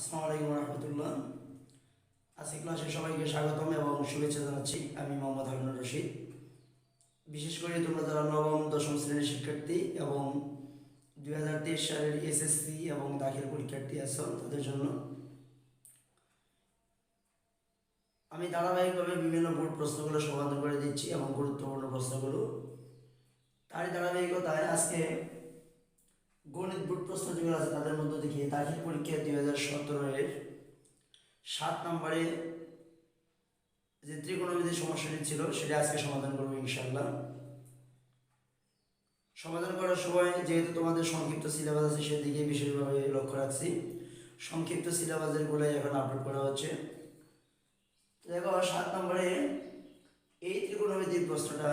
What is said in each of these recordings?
আসসালামু আলাইকুম রহমতুল্লাহ। আজকে ক্লাসে সবাইকে স্বাগতম এবং শুভেচ্ছা জানাচ্ছি। আমি মোহাম্মদ হারুনুর রশিদ। বিশেষ করে তোমরা যারা নবম, দশম শ্রেণির শিক্ষার্থী এবং দুই হাজার তেইশ সালের এসএসসি এবং দাখিল পরীক্ষার্থী আছো তাদের জন্য, আমি ধারাবাহিকভাবে বিভিন্ন বোর্ড প্রশ্নগুলো সমাধান করে দিচ্ছি এবং গুরুত্বপূর্ণ প্রশ্নগুলো। তারই ধারাবাহিকতায় আজকে গণিত বোর্ড প্রশ্ন যেগুলো আছে তাদের মধ্যে দেখি দাখিল পরীক্ষা দুই হাজার সতেরো এর সাত নম্বরে যে ত্রিকোণমিতির সমস্যাটি ছিল, সেটা আজকে সমাধান করব ইনশাল্লাহ সমাধান করার সময় যেহেতু তোমাদের সংক্ষিপ্ত সিলেবাস আছে সেদিকে বিশেষভাবে লক্ষ্য রাখছি। সংক্ষিপ্ত সিলেবাসের গুলোই এখন আপলোড করা হচ্ছে। দেখো, সাত নম্বরে এই ত্রিকোণমিতির প্রশ্নটা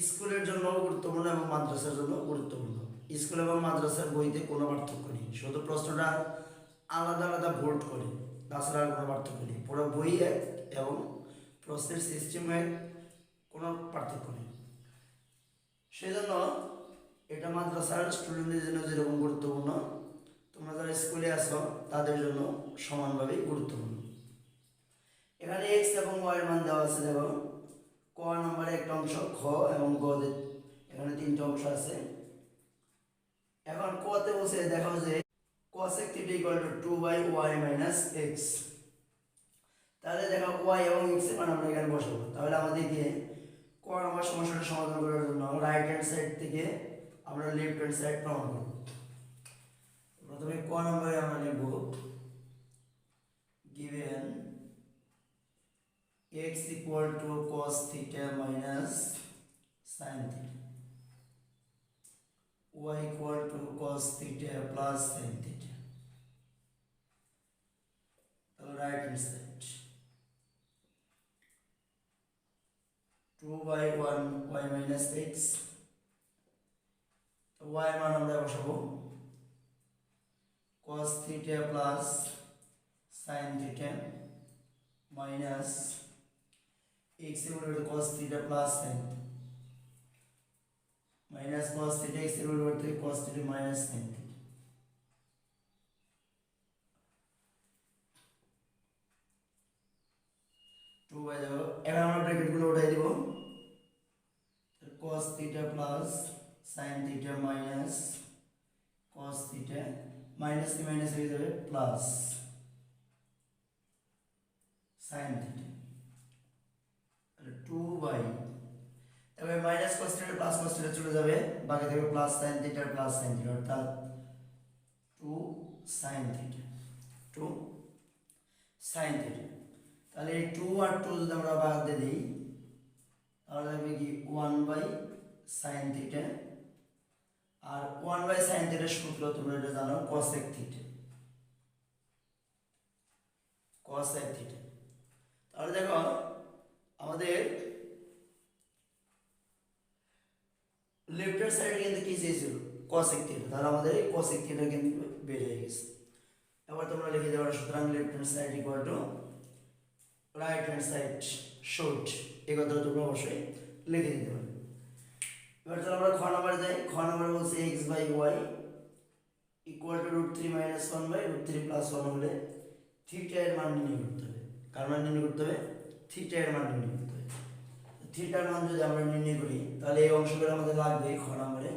স্কুলের জন্য গুরুত্বপূর্ণ এবং মাদ্রাসার জন্য গুরুত্বপূর্ণ। স্কুল এবং মাদ্রাসার বইতে কোনো পার্থক্য নেই। শুধু প্রশ্নটা আলাদা আলাদা ভোট করে, তাছাড়া আর কোনো পার্থক্য নেই। পুরো বই এক এবং প্রশ্নের সিস্টেম কোনো পার্থক্য নেই। সেজন্য এটা মাদ্রাসার স্টুডেন্টদের জন্য যেরকম গুরুত্বপূর্ণ, তোমরা যারা স্কুলে আসো তাদের জন্য সমানভাবেই গুরুত্বপূর্ণ। এখানে এক্স এবং ওয়াই মান দেওয়া আছে, দেখো। ক নম্বরে একটা অংশ খ এবং গ তে- এখানে তিনটা অংশ আছে। এখন কতে বসে দেখো যে cosec theta equal to two by y minus x তাহলে দেখো ওয়াই এবং এক্সের মান আমরা এখানে বসাবো। তাহলে আমাদেরকে ক নম্বর সমস্যাটা সমাধান করার জন্য রাইট হ্যান্ড সাইড থেকে আমরা লেফট হ্যান্ড সাইড প্রমাণ করব প্রথমে ক নম্বরে আমরা লিখব given x equal to cos theta minus sin theta y equal to cos theta plus sin theta তাহলে right hand side two by one y minus x y মান আমরা বসাবো cos theta plus sin theta minus x equal to cos theta plus sin minus cos theta x equal to cos theta minus sin theta two by যাবো এবার আমরা ব্র্যাকেটগুলো উঠাই দিব cos theta plus sin theta minus cos theta minus কি minus হয়ে যাবে plus sin theta two by এবার minus cos theta plus cos theta চলে যাবে, বাকি থাকবে plus sine theta plus sine theta অর্থাৎ two sine theta two sine theta তাহলে এই টু আর টু যদি আমরা বাদ দিয়ে দিই, তাহলে হবে কি ওয়ান বাই সাইন থিটা আর ওয়ান বাই সাইন থিটার সূত্র তোমরা এটা জানো কসেক থিটা কসেক থিটা তাহলে দেখো আমাদের লেফটের সাইডে কিন্তু কি চেয়েছিল? কসেক থিটা তাহলে আমাদের এই কসেক থিটা কিন্তু বের হয়ে গেছে। এবার তোমরা লিখে দেওয়ার সুতরাং left hand side equal to right hand side short এই কথাটা তোমরা অবশ্যই লিখে দিতে পারবে এবার চলো আমরা খ নাম্বার যাই। খ নাম্বার বলছে x by y equal to root three minus one by root three plus one হলে থিটা এর মান নির্ণয় করতে হবে। কার মান নির্ণয় করতে হবে? থিটা এর মান নির্ণয় করতে হবে থিটার মান যদি আমরা নির্ণয় করি, তাহলে এই অংশগুলো আমাদের লাগবে খ নম্বরে?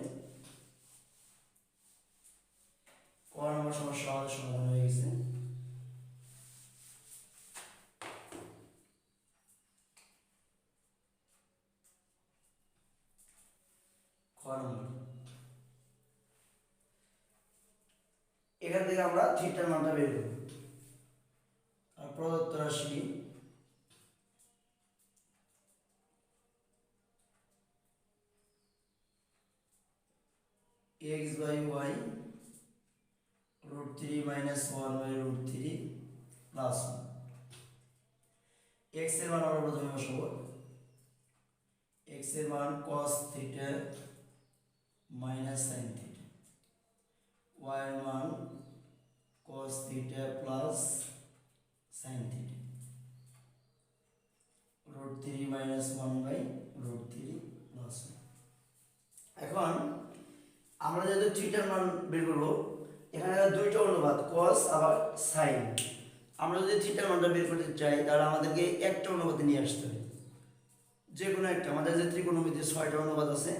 ক নম্বর সমস্যা আমাদের সমাধান হয়ে গেছে। এখান থেকে আমরা থিটার মানটা বের করব। প্রদত্ত রাশি x by y root three minus one by root three plus one. এক্সের মান আমরা প্রথমে বসাবো। এক্সের মান cos theta minus sine theta y এর মান cos theta plus sine theta root three minus one by root three plus এখন আমরা যেহেতু থিটার মান বের করব, এখানে দুইটা অনুপাত কস আবার সাইন আমরা যদি থিটার মানটা বের করতে চাই, তাহলে আমাদেরকে একটা অনুপাতে নিয়ে আসতে হবে। যে কোনো একটা, আমাদের যে ত্রিকোণমিতির ছয়টা অনুপাত আছে,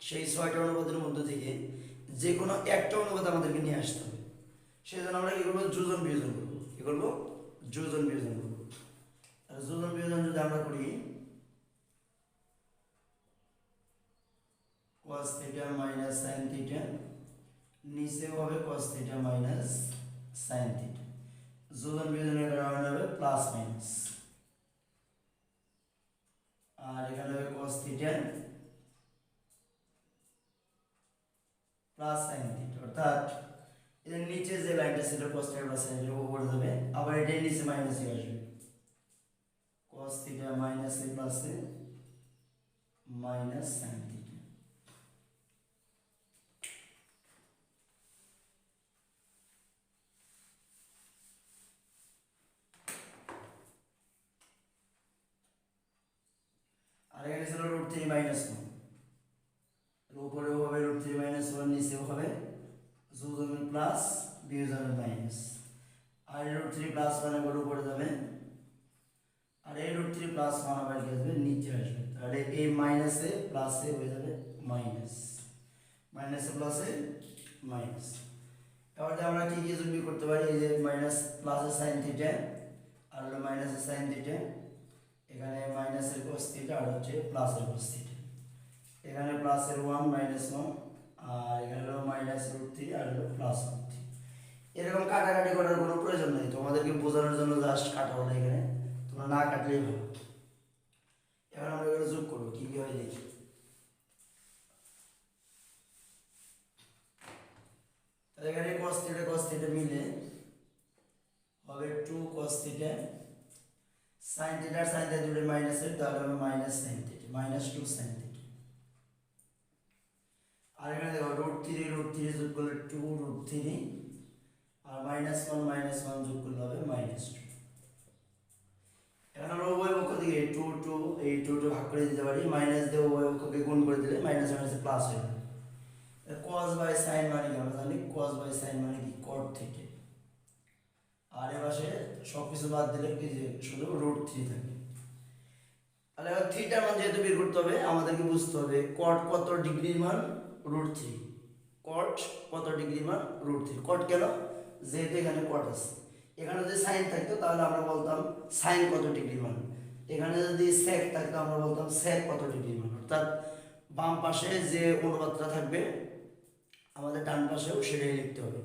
সেই ছয়টা অনুপাতের মধ্যে থেকে যে কোনো একটা অনুপাত আমাদেরকে নিয়ে আসতে হবে। সেই জন্য আমরা কি করব? যোজন বিয়োজন করব। কি করব? যোজন বিয়োজন করব। যোজন বিয়োজন যদি আমরা করি cos theta minus sin theta নিচেও হবে cos theta minus sin theta যোজন বিয়োজনের কারণে হবে প্লাস মাইনাস আর এখানে হবে cos theta plus sin theta অর্থাৎ এর নিচে যে লাইনটা ছিল cos theta plus sin theta উপরে যাবে আবার এটাই নিচে মাইনাসে আসবে cos theta minus a plus a minus sin theta ছিল রুট থ্রি মাইনাস ওয়ান উপরেও হবে রুট থ্রি মাইনাস ওয়ান নিচেও হবে যোজনের প্লাস বিয়োজনের মাইনাস আর রুট থ্রি প্লাস ওয়ান এবার উপরে যাবে। আর এই রুট থ্রি প্লাস ওয়ান আবার কি আসবে? নিচে আসবে। তাহলে এই মাইনাসে প্লাসে হয়ে যাবে মাইনাস মাইনাসে প্লাসে মাইনাস এবার আমরা কি কি করতে পারি? এই যে মাইনাস প্লাসের সাইন থিটা আর হলো মাইনাসের সাইন থিটা এখানে মাইনাসের কোস থিটা আর হচ্ছে প্লাসের কোস থিটা এখানে প্লাসের ওয়ান মাইনাস ওয়ান, আর এখানে হলো মাইনাস রুট থ্রি, আর হলো প্লাস রুট থ্রি। এরকম কাটাকাটি করার কোনো প্রয়োজন নেই। তোমাদেরকে বোঝানোর জন্য জাস্ট কাটা হলো এখানে। তোমরা না কাটলেই ভালো। এবার আমরা এগুলো যোগ করব, কি কি হয় দেখি। তাহলে এখানে cos থিটা cos থিটা মিলে হবে two cos theta sin theta sin theta দুটো মাইনাসের তাহলে হবে minus sin theta minus two sin theta আর এখানে দেখো রুট থ্রি রুট থ্রি যোগ করলে টু রুট থ্রি আর মাইনাস ওয়ান মাইনাস ওয়ান যোগ করলে হবে মাইনাস টু এখন আমরা উভয় পক্ষ থেকে টু টু এই টু টু ভাগ করে দিতে পারি মাইনাস দিয়ে উভয় পক্ষকে গুণ করে দিলে মাইনাস মাইনাসে প্লাস হয়ে যাবে cos বাই sin মানে কি আমরা জানি cos বাই sin মানে কি cot থিটা আর এ পাশে সব কিছু বাদ দিলে কি যে শুধু রুট থ্রি থাকে। তাহলে এবার থিটার মান যেহেতু বের করতে হবে, আমাদেরকে বুঝতে হবে কট কত ডিগ্রির মান রুট থ্রি কট কত ডিগ্রি মান রুট থ্রি কট কেন? যেহেতু এখানে কট আছে। এখানে যদি সাইন থাকতো, তাহলে আমরা বলতাম সাইন কত ডিগ্রি মান। এখানে যদি সেক থাকতো, আমরা বলতাম সেক কত ডিগ্রি মান। অর্থাৎ বাম পাশে যে অনুপাতটা থাকবে, আমাদের ডান পাশেও সেটাই লিখতে হবে।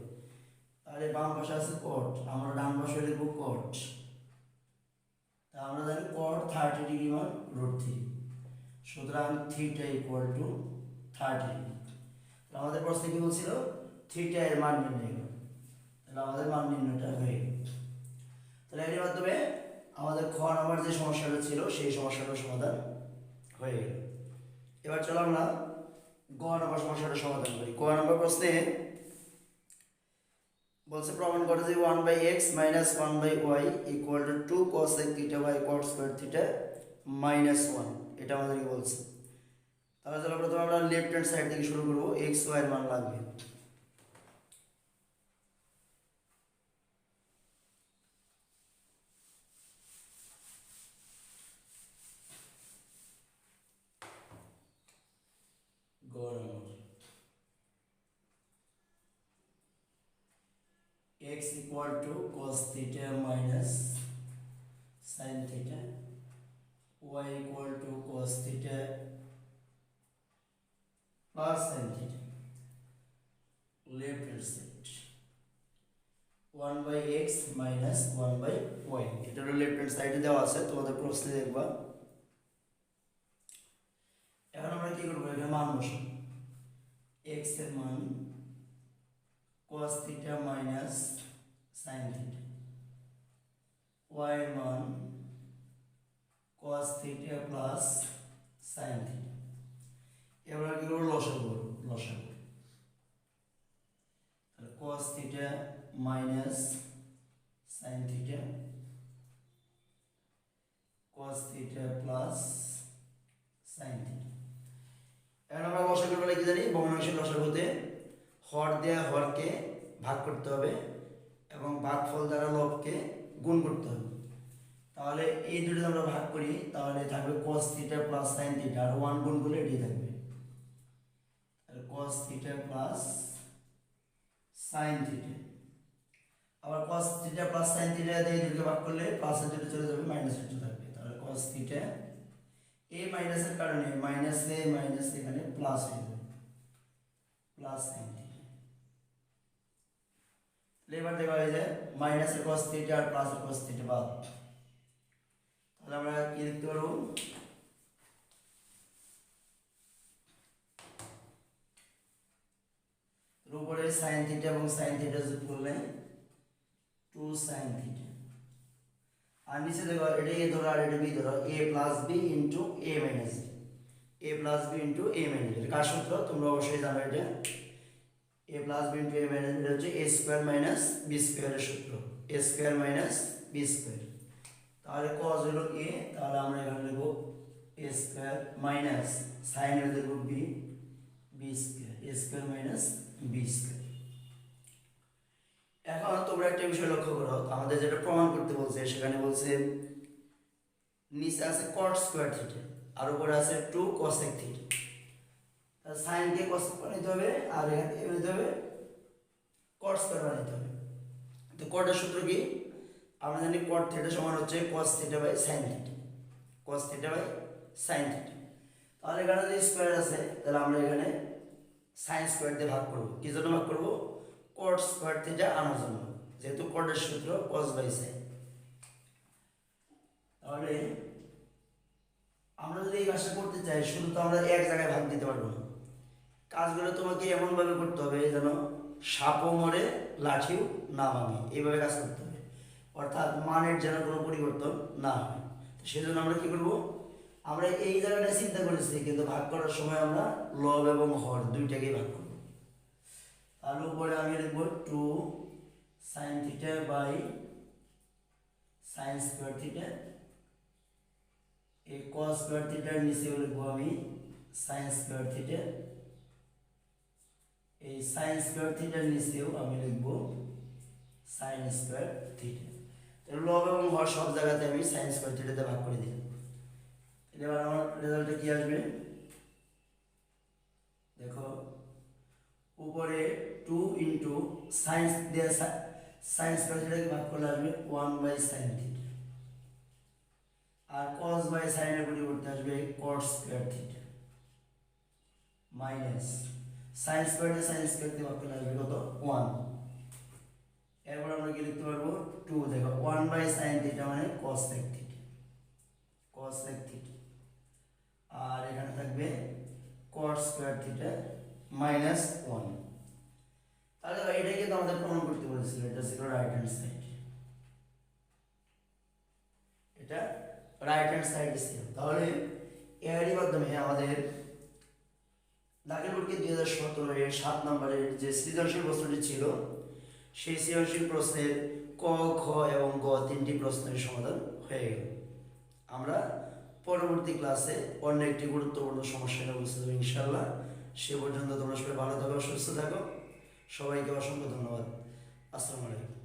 তাহলে বাম পাশে আছে কট আমরা ডান পাশে লিখব কট তা আমরা জানি কট থার্টি ডিগ্রি মান রুট থ্রি সুতরাং থ্রিটা ইকুয়াল টু থার্টি আমাদের প্রশ্নে কি বলছিল? থ্রিটা এর মান নির্ণয় তাহলে আমাদের মান নির্ণয়টা হয়ে গেল। তাহলে এর মাধ্যমে আমাদের খ নাম্বার যে সমস্যাটা ছিল, সেই সমস্যাটার সমাধান হয়ে গেল। এবার চলো আমরা গ নম্বর সমস্যাটা সমাধান করি। ক নম্বর প্রশ্নে বলছে প্রমাণ করে যে one by x minus one by y equal to two cos এক theta by cot square theta minus one এটা আমাদেরকে বলছে। তাহলে প্রথমে আমরা লেফট হ্যান্ড সাইড থেকে শুরু করব এক্স ওয়াই মান লাগবে গ নম্বর x equal to cos theta minus sin theta y equal to cos theta plus sin theta left hand side 1 by x minus 1 by y এটা হলো লেফট হ্যান্ড সাইডে দেওয়া আছে তোমাদের প্রশ্নে দেখবা এখন আমরা কি করব এখানে মান বসাবো x এর মান cos theta minus sin theta y এর মান cos theta plus sin theta এবার কি করব লসাগু লসাগু তাহলে cos theta minus sin theta cos theta plus sin theta এখন আমরা লসাগুর বেলা কি জানি ভগ্নাংশের লসাগুতে হর দেয়া হরকে ভাগ করতে হবে এবং ভাগফল দ্বারা লবকে গুণ করতে হবে। তাহলে এই দুটো আমরা ভাগ করি, তাহলে থাকবে cos theta plus sin theta আর ওয়ান গুণ করলে এটি থাকবে। তাহলে থিটা প্লাস sin থিটা আবার cos theta plus sin theta দিয়ে দুটোকে ভাগ করলে প্লাসের দুটো চলে যাবে মাইনাসের দুটো থাকবে। তাহলে cos থিটা এই মাইনাসের কারণে মাইনাস এ মাইনাস এখানে প্লাস হয়ে যাবে। প্লাস sin থিটা এবার দেখা হয়ে যায় মাইনাসের cos থিটা আর প্লাসের cos থিটা বাদ। তাহলে আমরা কি লিখতে পারব? এর উপরে সাইন থিটা এবং সাইন থিটা যোগ করলে টু সাইন থিটা আর নিচে দেখো, এটা এ ধরো আর এটা বি ধরো a plus b into a minus a plus b into a minus কার সূত্র? তোমরা অবশ্যই জানো এটা। A plus b into a minus এটা হচ্ছে এ স্কোয়ার মাইনাস বি স্কোয়ারের সূত্র। A square minus b square তাহলে cos হলো a, তাহলে আমরা এখানে লিখব a স্কয়ার মাইনাস sin এর লিখব b b square a square minus b square এখন তোমরা একটা বিষয় লক্ষ্য করো, আমাদের যেটা প্রমাণ করতে বলছে, সেখানে বলছে, নিচে আছে cot স্কয়ার থিটা আর উপরে আছে 2 cosec থিটা তাহলে sin কে cosec বানাইতে হবে, আর এখানে বানাইতে হবে cot স্কয়ার বানাইতে হবে। তো এর সূত্র কি? আমরা জানি cot থিটা সমান হচ্ছে cos theta by sin theta. cos theta by sin theta. তাহলে এখানে যদি স্কোয়ার আছে, তাহলে আমরা এখানে sin স্কোয়ার দিয়ে ভাগ করব। কি জন্য ভাগ করব? cot স্কোয়ার থিটা আনার জন্য। যেহেতু এর সূত্র cos বাই sin তাহলে আমরা যদি এই কাজটা করতে চাই, শুধু তো আমরা এক জায়গায় ভাগ দিতে পারব না। কাজগুলো তোমাকে এমনভাবে করতে হবে যেন সাপও মরে, লাঠিও না ভাঙে। এইভাবে কাজ করতে হবে। অর্থাৎ মানের যেন কোনো পরিবর্তন না হয়। সেজন্য আমরা কি করব? আমরা এই জায়গাটা চিন্তা করেছি, কিন্তু ভাগ করার সময় আমরা লব এবং হর দুইটাকেই ভাগ করব। তার উপরে আমি লিখব two sine theta by sine square theta. এই কস স্কোয়ার থিটার নিচেও লিখব আমি সাইন স্কোয়ার থিটা। এই সাইন স্কোয়ার থিটার নিচেও আমি লিখব সাইন স্কোয়ার থিটা লব এবং হর সব জায়গাতে আমি সাইন স্কোয়ার থিটাতে ভাগ করে দিই এবার আমার রেজাল্টে কি আসবে? দেখো, উপরে টু ইন্টু সাইন্স দিয়ে সাইন স্কোয়ার থিটাকে ভাগ করলে আসবে ওয়ান বাই সাইন থিটা আর কস বাই সাইনের পরিবর্তে আসবে cot square theta minus sine square sine square দিয়ে ভাগ করলে আসবে কত ওয়ান এরপর আমরা কি লিখতে পারব? টু দেখো ওয়ান বাই সাইন থিটা মানে কস সেক থিটা কস থিটা আর এখানে থাকবে cot square theta minus one তাহলে এটাই কিন্তু আমাদের প্রমাণ করতে বলেছিল, এটা ছিল রাইট হ্যান্ড সাইড এটা রাইট হ্যান্ড সাইড ছিল। তাহলে এরই মাধ্যমে আমাদের দাখিল পরীক্ষা দুই হাজার সতেরো এর সাত নম্বরের যে সৃজনশীল প্রশ্নটি ছিল, সেই সৃজনশীল প্রশ্নের ক খ এবং গ তিনটি প্রশ্নের সমাধান হয়ে গেল। আমরা পরবর্তী ক্লাসে অন্য একটি গুরুত্বপূর্ণ সমস্যা নিয়ে উপস্থিত হব ইনশাল্লাহ সে পর্যন্ত তোমরা সবাই ভালো থাকো, সুস্থ থাকো। সবাইকে অসংখ্য ধন্যবাদ। আসসালামু আলাইকুম।